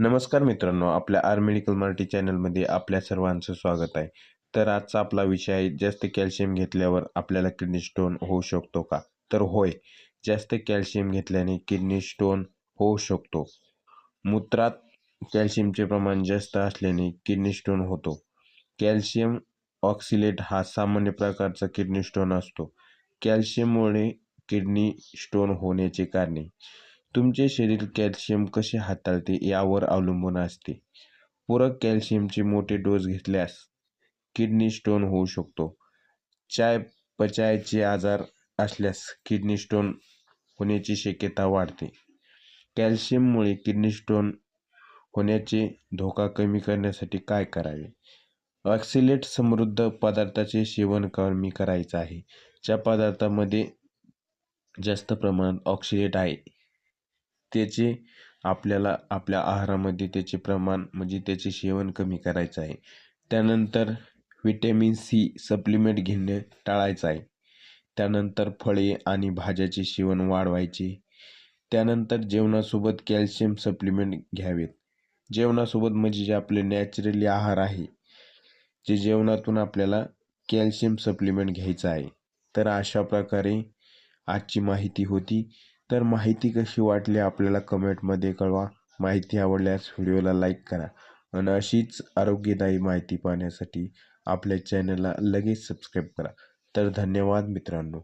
नमस्कार मित्रांनो आपल्या आर मेडिकल मराठी चॅनलमध्ये आपल्या सर्वांचं स्वागत आहे. तर आजचा आपला विषय आहे जास्त कॅल्शियम घेतल्यावर आपल्याला किडनी स्टोन होऊ शकतो का? तर होय जास्त कॅल्शियम घेतल्याने किडनी स्टोन होऊ शकतो. मूत्रात कॅल्शियमचे प्रमाण जास्त असल्याने किडनी स्टोन होतो. कॅल्शियम ऑक्सिलेट हा सामान्य प्रकारचा किडनी स्टोन असतो. कॅल्शियममुळे किडनी स्टोन होण्याची कारणे तुमचे शरीर कॅल्शियम कसे हाताळते यावर अवलंबून असते. पूरक कॅल्शियमचे मोठे डोस घेतल्यास किडनी स्टोन होऊ शकतो. चाय पचायचे आजार असल्यास किडनी स्टोन होण्याची शक्यता वाढते. कॅल्शियममुळे किडनी स्टोन होण्याचे धोका कमी करण्यासाठी काय करावे? ऑक्सिलेट समृद्ध पदार्थाचे सेवन कमी करायचं आहे. ज्या पदार्थामध्ये जास्त प्रमाणात ऑक्सिलेट आहे त्याचे आपल्याला आपल्या आहारामध्ये त्याचे प्रमाण म्हणजे त्याचे सेवन कमी करायचं आहे. त्यानंतर विटॅमिन सी सप्लिमेंट घेणे टाळायचं आहे. त्यानंतर फळे आणि भाज्याचे सेवन वाढवायचे. त्यानंतर जेवणासोबत कॅल्शियम सप्लिमेंट घ्यावेत. जेवणासोबत म्हणजे जे आपले नॅचरली आहार आहे जे जेवणातून आपल्याला कॅल्शियम सप्लिमेंट घ्यायचं आहे. तर अशा प्रकारे आजची माहिती होती. तर माहिती कशी वाटली आपल्याला कमेंटमध्ये कळवा. माहिती आवडल्यास व्हिडिओला लाईक करा. आणि अशीच आरोग्यदायी माहिती पाहण्यासाठी आपल्या चॅनलला लगेच सबस्क्राईब करा. तर धन्यवाद मित्रांनो.